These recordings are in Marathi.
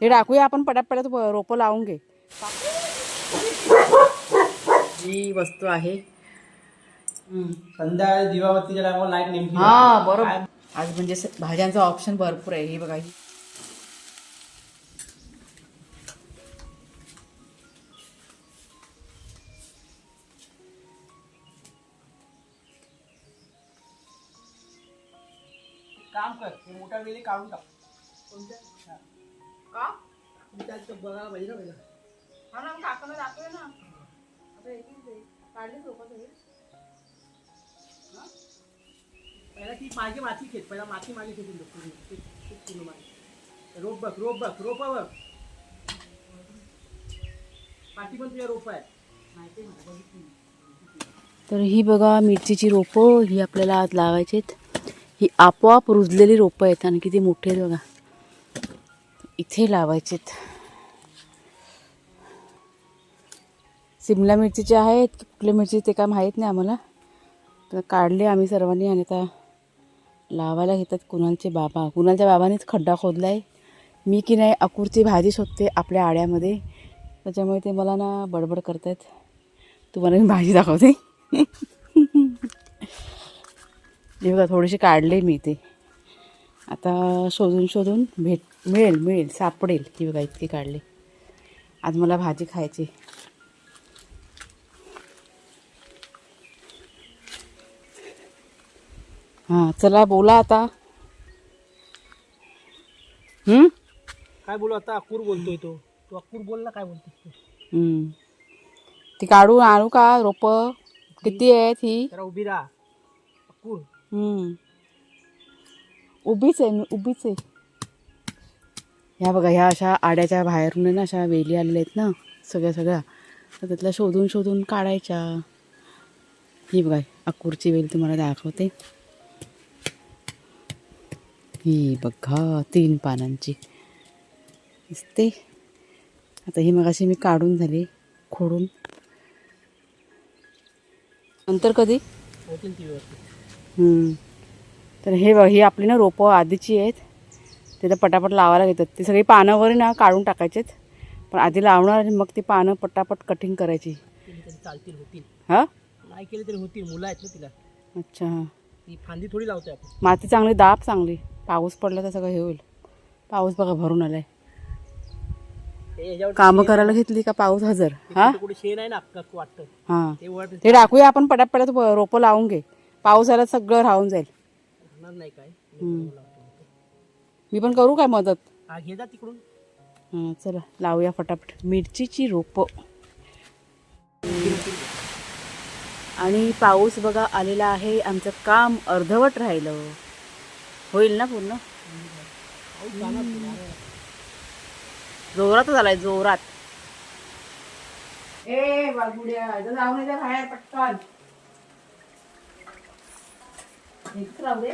ते टाकूया आपण पटात पटात रोपं लावून घे. ही वस्तू आहे. संध्याकाळी दिवाबत्तीच्या टायमाला लाइट नेमकी हा बरोबर. आज म्हणजे स- भाज्यांचा ऑप्शन भरपूर आहे ही बघा ही. काम कर. हे मोठ्या वेळी काढून टाक. कोणत्या? पाहिजे ना पहिलं. हा ना काकाला दाखवूया ना. आता येतील ते पहिला मागे माती पहिला माती मागे खेचून. रोप बघ रोप बघ रोप बघ. पाठी पण तुझ्या रोप आहे माहिती आहे मला, बघितली मी. तर ही बघा मिरचीची रोपं ही आपल्याला आज लावायची आहेत ही आपोआप रुजलेली रोपं आहेत आणि किती मोठी आहेत बघा. इथे लावायचेत. सिमला मिरचीचे आहेत कुठल्या मिरची ते काय माहीत नाही आम्हाला. तर काढले आम्ही सर्वांनी आणि आता लावायला घेतात कुणालचे बाबा. कुणालच्या बाबानेच खड्डा खोदला आहे मी की नाही अकुरची भाजी शोधते आपल्या आड्यामध्ये. त्याच्यामुळे ते मला ना बडबड करतायत. तुम्हाला मी भाजी दाखवते. बघा थोडीशी काढले मी ते. आता शोधून शोधून भेट मिळेल मिळेल सापडेल. ही बघा इतकी काढली. आज मला भाजी खायची. हां चला बोला आता. हम्म? काय बोलू आता? अक्कूर बोलतोय तो. तू अक्कूर बोल ना काय बोलतोस तू? हम्म. ती काढून आणू का रोपं? किती आहेत ही? जरा उभी राहा. अक्कूर हम्म. उभीच आहे मी उभीच आहे. ह्या बघा ह्या अशा आड्याच्या बाहेरून आहे ना अशा वेली आलेल्या आहेत ना सगळ्या सगळ्या. तर त्यातल्या शोधून शोधून काढायच्या. ही बघा अक्कूरची वेल तुम्हाला दाखवते. ही बघा तीन पानांची. दिसते. आता ही मग अशी मी काढून झाली खोडून. नंतर कधी. तर हे बघ ही आपली ना रोपं आधीची आहेत. ते तर पटापट लावायला घेतात. ती सगळी पानं वगैरे ना काढून टाकायचेत. पण आधी लावणार आणि मग ती पानं पटापट कटिंग करायची. चालतील होतील. हां? नाही केली तरी होतील मुलं आहेत ना तिला. अच्छा. हां ती फांदी थोडी आपण. माती चांगली दाब चांगली. पाऊस पडला तर सगळं हे होईल. पाऊस बघा भरून आलाय. कामं करायला घेतली का पाऊस हजर? हां? हां. ते टाकूया आपण पटात पटात रोपं लावून घे. पाऊस आला सगळं राहून जाईल. मी पण करू काय मदत? तिकडून. चला लावूया फटाफट मिरचीची रोपं. आणि पाऊस बघा आलेला आहे. आमचं काम अर्धवट राहिलं. होईल ना पूर्ण? जोरात झालाय जोरात. ए बाबुड्या जाऊन बाहेर पटकन. राहू दे.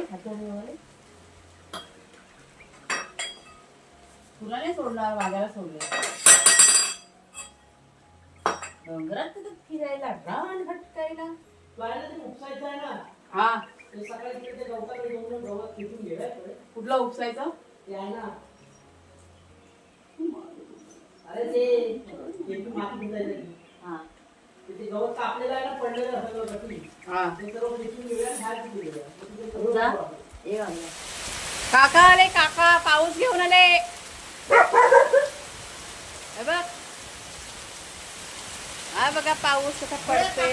तुला नाही सोडणार वाघाला सोडले डोंगरात फिरायला रान भटकायला. हा. ते तिकडे ते गवत. कुठलं उपसायचं ना अरे ते ते तू माती बुजायचं की. हा ते ते गवत कापलेलं आहे ना पडलेलं असं गवत असं. हा ते सर्व खेचून घेऊया आणि बाहेर फेकून देऊया. मग तिथे सगळं जा. गवत आहे. ये वाला. काका आले काका पाऊस घेऊन आले हे बघ हा बघा पाऊस कसा पडतोय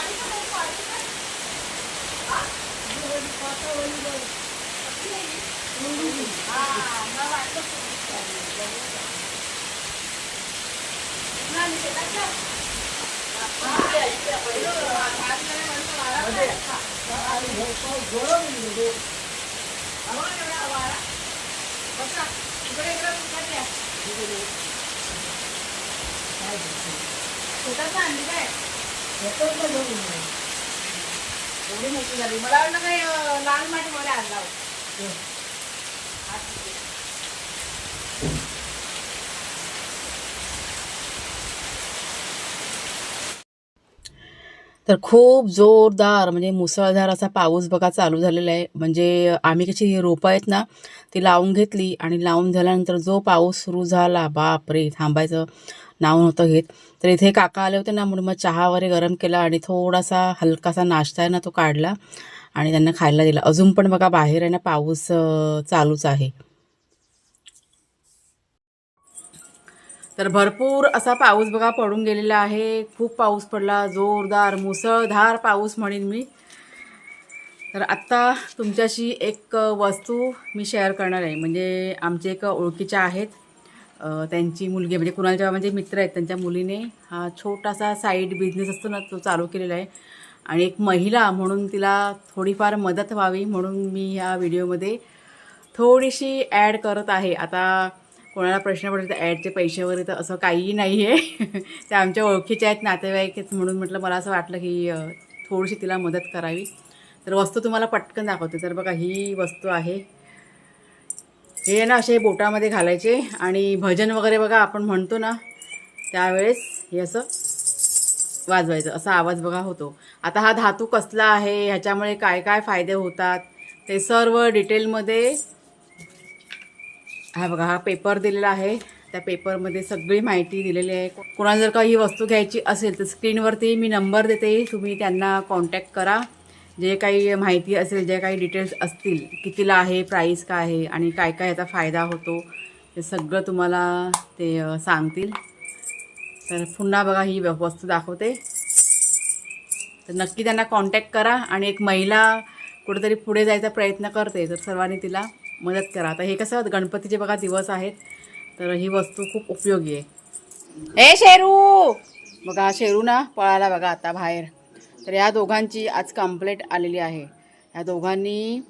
বলি কথা বলি বলি छोटा चांदी काय एवढी मोठी झाली. मला वाटलं काय अं, लाल मातीमध्ये आणला होता. तर खूप जोरदार म्हणजे मुसळधार असा पाऊस बघा चालू झालेला आहे. म्हणजे आम्ही कशी रोपं आहेत ना ती लावून घेतली आणि लावून झाल्यानंतर जो पाऊस सुरू झाला बाप रे थांबायचं. नाव नव्हतं घेत. तर इथे काका आले होते ना म्हणून मग चहा वगैरे गरम केला आणि थोडासा हलकासा नाश्ता आहे ना तो काढला आणि त्यांना खायला दिला. अजून पण बघा बाहेर आहे ना पाऊस चालूच आहे. तर भरपूर असा पाऊस बघा पडून गेलेला आहे. खूप पाऊस पडला जोरदार मुसळधार पाऊस म्हणेन मी. तर आत्ता तुमच्याशी एक वस्तू मी शेअर करणार आहे. म्हणजे आमचे एक ओळखीच्या आहेत. त्यांची मुलगी म्हणजे कुणालच्या म्हणजे मित्र आहेत. त्यांच्या मुलीने हा छोटासा साईड बिझनेस असतो ना तो चालू केलेला आहे. आणि एक महिला म्हणून तिला थोडीफार मदत व्हावी म्हणून मी ह्या व्हिडिओमध्ये थोडीशी ॲड करत आहे. आता कोणाला प्रश्न पडतो तर ॲडचे पैसे वगैरे तर असं काहीही नाही आहे त्या आमच्या ओळखीचे आहेत नातेवाईक आहेत म्हणून म्हटलं मला असं वाटलं की थोडीशी तिला मदत करावी. तर वस्तू तुम्हाला पटकन दाखवते. तर बघा ही वस्तू आहे. हे ना असे बोटामध्ये घालायचे आणि भजन वगैरे बघा आपण म्हणतो ना त्यावेळेस हे असं वाजवायचं. असा आवाज बघा होतो. आता हा धातू कसला आहे? ह्याच्यामुळे काय काय फायदे होतात? ते सर्व डिटेलमध्ये हा बघा हा पेपर दिलेला आहे. त्या पेपरमध्ये सगळी माहिती दिलेली आहे. कोणाला जर का ही वस्तू घ्यायची असेल तर स्क्रीनवरती मी नंबर देते. तुम्ही त्यांना कॉन्टॅक्ट करा. जे काही माहिती असेल जे काही डिटेल्स असतील कितीला आहे प्राईस काय आहे आणि काय काय याचा फायदा होतो ते सगळं तुम्हाला ते सांगतील. तर पुन्हा बघा ही वस्तू दाखवते. तर नक्की त्यांना कॉन्टॅक्ट करा आणि एक महिला कुठेतरी पुढे जायचा प्रयत्न करते तर सर्वांनी तिला मदत करा. आता हे कसं गणपतीचे बघा दिवस आहेत तर ही वस्तू खूप उपयोगी आहे. ए शेरू! बघा शेरू ना पळाला बघा आता बाहेर. तर या दोघांची आज कंप्लेंट आलेली आहे. या दोघांनी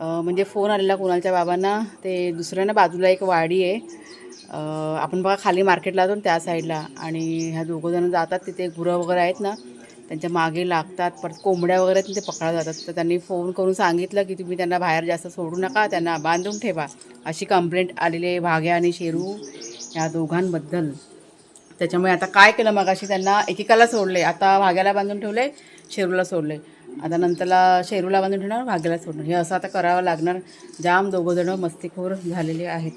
म्हणजे फोन आलेला कुणालच्या बाबांना. ते दुसऱ्या ना बाजूला एक वाडी आहे. आपण बघा खाली मार्केटला जातो त्या साईडला आणि ह्या दोघं जण जातात तिथे गुरं वगैरे आहेत ना त्यांच्या मागे लागतात. परत कोंबड्या वगैरे तिथे ना, पकडा जातात. तर त्यांनी फोन करून सांगितलं की तुम्ही त्यांना बाहेर जास्त सोडू नका त्यांना बांधून ठेवा. अशी कंप्लेंट आलेली आहे भाग्या आणि शेरू या दोघांबद्दल. त्याच्यामुळे आता काय केलं मगाशी त्यांना एकेकाला सोडले आता भाग्याला बांधून ठेवले शेरूला सोडले आता नंतरला शेरूला बांधून ठेवणार भाग्याला सोडणार. हे असं आता करावं लागणार. जाम दोघंजणं मस्तीखोर झालेले आहेत.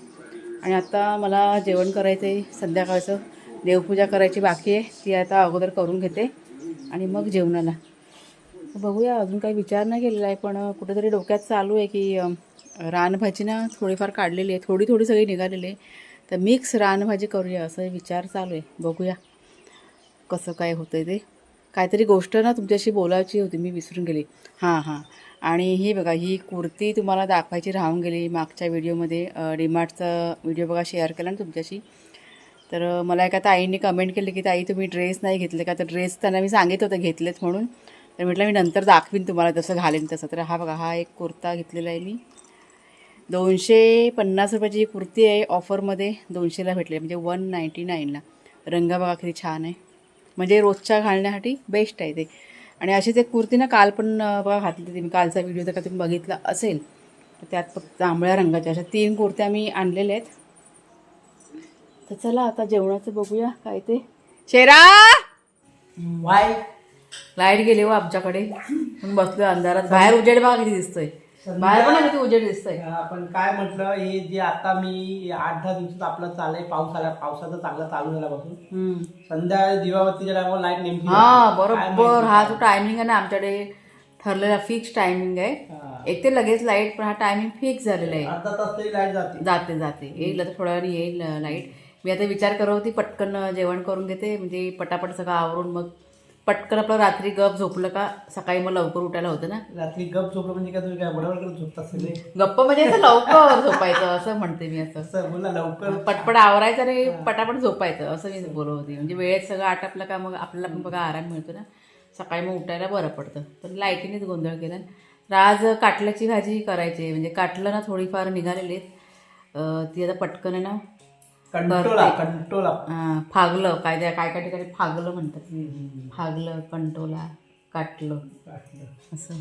आणि आता मला जेवण करायचं आहे संध्याकाळचं. देवपूजा करायची बाकी आहे. ती आता अगोदर करून घेते. आणि मग जेवणाला. बघूया अजून काही विचार नाही केलेला आहे पण कुठेतरी डोक्यात चालू आहे की रानभाजी ना थोडीफार काढलेली आहे. थोडी थोडी सगळी निघालेली आहे. तर मिक्स रानभाजी करूया असं विचार चालू आहे. बघूया कसं काय होतं आहे ते. काहीतरी गोष्ट ना तुमच्याशी बोलायची होती मी विसरून गेली. हां हां. आणि ही बघा ही कुर्ती तुम्हाला दाखवायची राहून गेली मागच्या व्हिडिओमध्ये. डीमार्टचा व्हिडिओ बघा शेअर केला ना तुमच्याशी. तर मला एका ताईंनी कमेंट केली की ताई तुम्ही ड्रेस नाही घेतले का? तर ड्रेस त्यांना मी सांगितलं होतं घेतलेत म्हणून. तर म्हटलं मी नंतर दाखवीन तुम्हाला जसं घालेन तसं. तर हा बघा हा एक कुर्ता घेतलेला आहे मी. दोनशे पन्नास रुपयाची ही कुर्ती आहे ऑफरमध्ये दोनशेला भेटली म्हणजे वन नाईंटी नाईनला रंग बघा किती छान आहे. म्हणजे रोजच्या घालण्यासाठी बेस्ट आहे ते. आणि अशीच एक कुर्ती ना काल पण बघा घातली होती मी. कालचा व्हिडिओ जर का तुम्ही बघितला असेल तर त्यात फक्त जांभळ्या रंगाच्या. अशा तीन कुर्त्या मी आणलेल्या आहेत. तर चला आता जेवणाचं बघूया काय ते. शेरा! वाय. लाइट गेली हो आमच्याकडे. बसलोय अंधारात. बाहेर उजेड बघा किती दिसतोय. बाहेर पण किती उजेड दिसतोय. आपण काय म्हटलं हे जे आता मी आठ दहा दिवसात आपलं चाललंय पाऊस आला पावसाचं चांगलं चालू झाल्यापासून. संध्याकाळी दिवाबत्तीच्या टायमावर लाइट नेमकी हा बरोबर. हा? जो टायमिंग आहे ना आमच्याकडे ठरलेला फिक्स टायमिंग आहे. एक ते लगेच लाइट पण हा टायमिंग फिक्स झालेला आहे. अर्धा तास तरी लाइट जाते. जाते जाते. येईल आता थोड्या वेळाने येईल लाइट मी आता विचार करत होती पटकन जेवण करून घेते. म्हणजे पटापट सगळं आवरून मग पटकन आपलं रात्री गप झोपलं का? सकाळी मग लवकर उठायला होतं ना? रात्री गप झोपलं म्हणजे काय तुम्ही काय बरोबर करत झोपता सगळे गप्प म्हणजे असं लवकर झोपायचं असं म्हणते मी असं. असं बोला लवकर. पटपट आवरायचं आणि पटापट झोपायचं असं मी बोलत होती. म्हणजे वेळेत सगळं आटापलं का मग आपल्याला पण बघा आराम मिळतो ना. सकाळी मग उठायला बरं पडतं. पण लाईटीनेच गोंधळ केला. तर आज काटल्याची भाजी करायची. म्हणजे काटलं ना थोडीफार निघालेली ती आता पटकन आहे ना. कंटोला कंटोला हा, फागलं काय त्या काय काय ठिकाणी फागलं म्हणतात. फागलं कंटोला. काटलं. असं.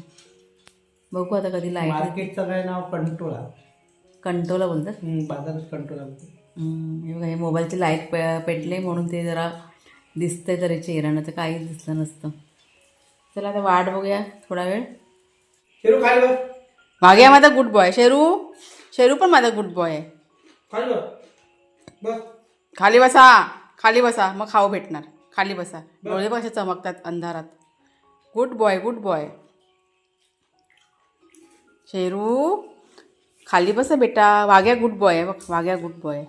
बघू आता कधी लाइट मार्केटचं काय नाव? कंटोला कंटोला बोलतात? हम्म, बाजारात कंटोला म्हणतात. हम्म, हे बघा हे मोबाईलची लाइट पे पेटले म्हणून ते जरा दिसतंय तरी चेहऱ्यानं तर काहीच दिसलं नसतं. चला आता वाट बघूया थोडा वेळ. शेरू खाली बस मागे माझा गुड बॉय शेरू? शेरू पण माझा गुड बॉय आहे. बस. खाली बसा. खाली बसा. मग खाऊ भेटणार. खाली बसा. डोळे कसे चमकतात अंधारात. Good boy good boy Sheru खाली बसा बेटा. वाघ्या गुड बॉय आहे बघ. वाघ्या गुड बॉय.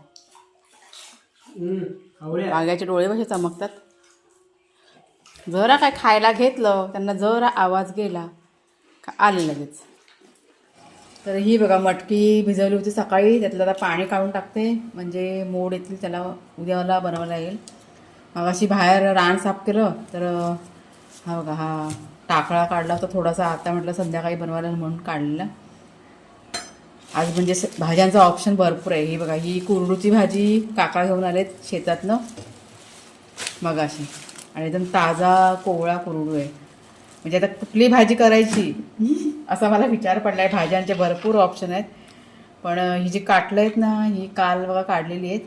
वाघ्याचे डोळे कसे चमकतात. जरा काय खायला घेतलं त्यांना जरा आवाज गेला आले लगेच. तर ही बघा मटकी भिजवली होती सकाळी. त्यातलं आता पाणी काढून टाकते. म्हणजे मोड येतील त्याला उद्याला बनवायला लागेल. मग अशी बाहेर रान साफ केलं तर हा बघा हा टाकळा काढला होता थोडासा. आता म्हटलं संध्याकाळी बनवायला म्हणून काढलेला. आज म्हणजे भाज्यांचा ऑप्शन भरपूर आहे. ही बघा ही कुरडूची भाजी काका घेऊन आलेत शेतातनं. मग अशी आणि एकदम ताजा कोवळा कुरडू आहे. म्हणजे आता कुठली भाजी करायची असा मला विचार पडला आहे भाज्यांचे भरपूर ऑप्शन आहेत. पण ही जी काटलं आहेत ना ही काल बघा काढलेली आहेत.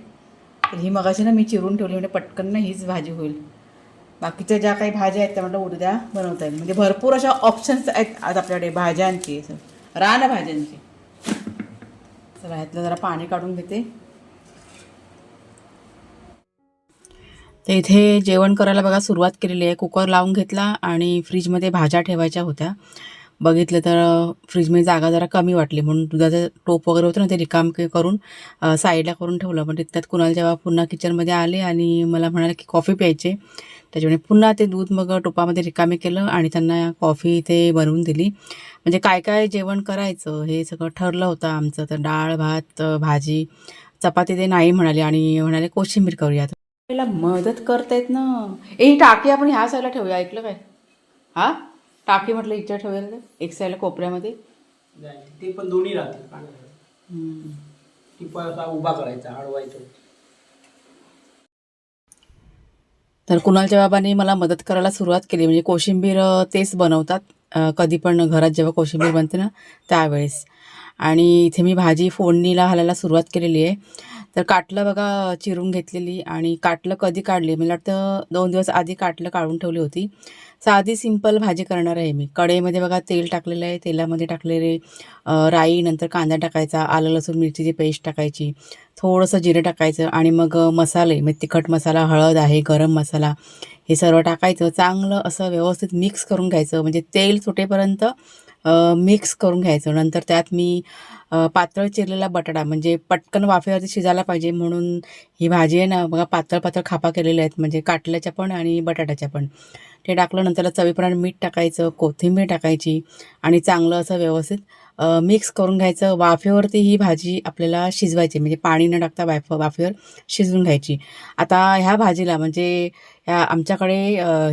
तर ही मगाशी ना मी चिरून ठेवली म्हणजे पटकन ना हीच भाजी होईल. बाकीच्या ज्या काही भाज्या आहेत त्या म्हटलं उद्या बनवता येईल. म्हणजे भरपूर अशा ऑप्शन्स आहेत आज आपल्याकडे भाज्यांची. रान भाज्यांची चला ह्यातलं जरा पाणी काढून घेते. तर इथे जेवण करायला बघा सुरुवात केलेली आहे. कुकर लावून घेतला आणि फ्रीजमध्ये भाज्या ठेवायच्या होत्या. बघितलं तर फ्रीजमध्ये जागा जरा कमी वाटली म्हणून दुधाचं टोप वगैरे होतं ना ते रिकाम करून साईडला करून ठेवलं. पण त्यात कुणाला जेव्हा पुन्हा किचनमध्ये आले आणि मला म्हणाले की कॉफी प्यायचे त्याच्यामुळे पुन्हा ते दूध मग टोपामध्ये रिकामे केलं आणि त्यांना कॉफी इथे बनवून दिली. म्हणजे काय काय जेवण करायचं हे सगळं ठरलं होतं आमचं. तर डाळ भात भाजी चपाती ते नाही म्हणाले आणि म्हणाले कोशिंबीर करूया त्याला मदत करतायत ना. ए ही टाकी आपण ह्या साईडला ठेवूया. ऐकलं काय? हा? टाकी म्हटलं इच्छा ठेवूया तर एक साईडला कोपऱ्यामध्ये. ते पण दोन्ही राहतील. पाण्यात. हम्म. ती पण असा उभा करायचा अडवायचं. तर कुणालच्या बाबांनी मला मदत करायला सुरुवात केली. म्हणजे कोशिंबीर तेच बनवतात. कधी पण घरात जेव्हा कोशिंबीर बनते ना त्यावेळेस. आणि इथे मी भाजी फोडणीला घालायला सुरुवात केलेली आहे. तर काटलं बघा चिरून घेतलेली आणि काटलं कधी काढली? मला वाटतं दोन दिवस आधी काटलं काढून ठेवली होती. साधी सिंपल भाजी करणार आहे मी. कढईमध्ये बघा तेल टाकलेलं आहे. तेलामध्ये टाकलेले राई नंतर कांदा टाकायचा आलं लसूण मिरचीची पेस्ट टाकायची थोडंसं जिरं टाकायचं आणि मग मसाले म्हणजे तिखट मसाला हळद आहे गरम मसाला हे सर्व टाकायचं. चांगलं असं व्यवस्थित मिक्स करून घ्यायचं. म्हणजे तेल सुटेपर्यंत मिक्स करून घ्यायचं. नंतर त्यात मी पातळ चिरलेला बटाटा म्हणजे पटकन वाफेवरती शिजायला पाहिजे म्हणून ही भाजी आहे ना बघा पातळ पातळ खापा केलेल्या आहेत म्हणजे काटल्याच्या पण आणि बटाट्याच्या पण. ते टाकलं नंतरला त्याला मीठ टाकायचं कोथिंबीर टाकायची आणि चांगलं असं व्यवस्थित मिक्स करून घ्यायचं. वाफेवरती ही भाजी आपल्याला शिजवायची म्हणजे पाणी न टाकता वाफ वाफेवर शिजवून घ्यायची. आता ह्या भाजीला म्हणजे ह्या आमच्याकडे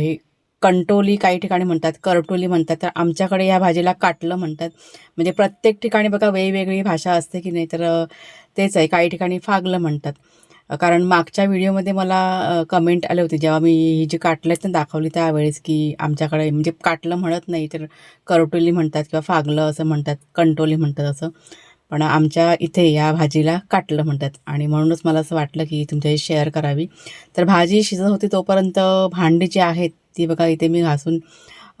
हे कंटोली काही ठिकाणी म्हणतात करटोली म्हणतात. तर आमच्याकडे या भाजीला काटलं म्हणतात. म्हणजे प्रत्येक ठिकाणी बघा वेगवेगळी भाषा असते की नाही तर तेच आहे. काही ठिकाणी फागलं म्हणतात. कारण मागच्या व्हिडिओमध्ये मला कमेंट आले होते. जेव्हा मी ही जी काटलं आहेत ना दाखवली त्यावेळेस की आमच्याकडे म्हणजे काटलं म्हणत नाही तर करटोली म्हणतात किंवा फागलं असं म्हणतात कंटोली म्हणतात असं. पण आमच्या इथे या भाजीला काटलं म्हणतात. आणि म्हणूनच मला असं वाटलं की तुमच्याशी शेअर करावी. तर भाजी शिजत होती तोपर्यंत भांडी जी आहेत ती बघा इथे मी घासून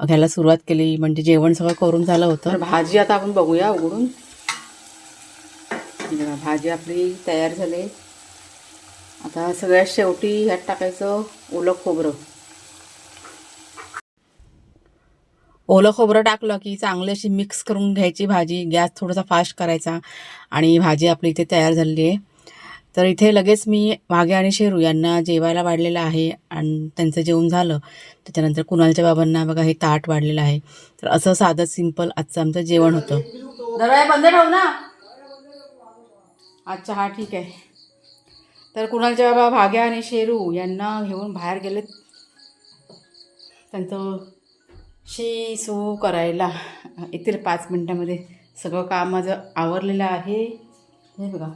घ्यायला सुरुवात केली. म्हणजे जेवण सगळं करून झालं होतं. तर भाजी आता आपण बघूया उघडून. भाजी आपली तयार झाली. आता सगळ्यात शेवटी ह्यात टाकायचं ओलं खोबरं. ओलं खोबरं टाकलं की चांगली अशी मिक्स करून घ्यायची भाजी. गॅस थोडासा फास्ट करायचा. आणि भाजी आपली इथे तयार झालेली आहे. तर इथे लगेच मी वाघे आणि शेरू यांना जेवायला वाढलेलं आहे आणि त्यांचं जेवण झालं. त्याच्यानंतर कुणालच्या बाबांना बघा हे ताट वाढलेलं आहे. तर असं साधं सिंपल आजचं आमचं जेवण होतं. दरवाजा बंद ठेव ना. अच्छा हा ठीक आहे. तर कुणालच्या बाबा भाग्या आणि शेरू यांना घेऊन बाहेर गेलेत. त्यांचं शी सू करायला. येतील पाच मिनटामध्ये सगळं काम माझं आवरलेलं आहे. हे बघा.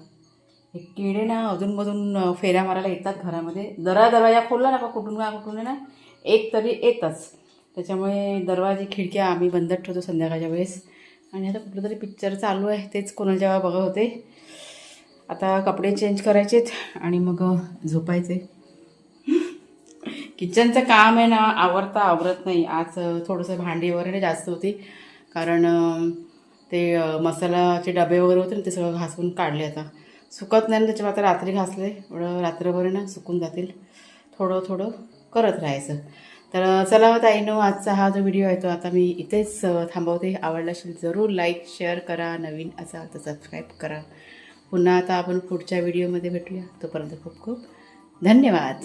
हे किडे ना अधूनमधून फेऱ्या मारायला येतात घरामध्ये. दरा दरवाजा खोलला ना का कुठून ना कुठून ना एक तरी येतच. त्याच्यामुळे दरवाजे खिडक्या आम्ही बंद ठेवतो संध्याकाळच्या वेळेस. आणि आता कुठलं तरी पिक्चर चालू आहे तेच कोणाला जेव्हा बघत होते. आता कपडे चेंज करायचेत आणि मग झोपायचे. किचनचं काम आहे ना आवरता आवरत नाही. आज थोडंसं भांडी वगैरे जास्त होती. कारण ते मसाल्याचे मसालाचे डबे वगैरे होते ना ते सगळं घासून काढले आता. सुकत नाही ना त्याच्यामुळे आता रात्री घासले एवढं रात्रभर ना सुकून जातील. थोडं थोडं करत राहायचं. तर अं, चला हो ताईनो आजचा हा जो व्हिडिओ आहे तो आता मी इथेच थांबवते. आवडला असेल जरूर लाईक शेअर करा. नवीन असाल तर सबस्क्राईब करा. पुन्हा आता आपण पुढच्या व्हिडिओमध्ये भेटूया. तोपर्यंत खूप खूप धन्यवाद.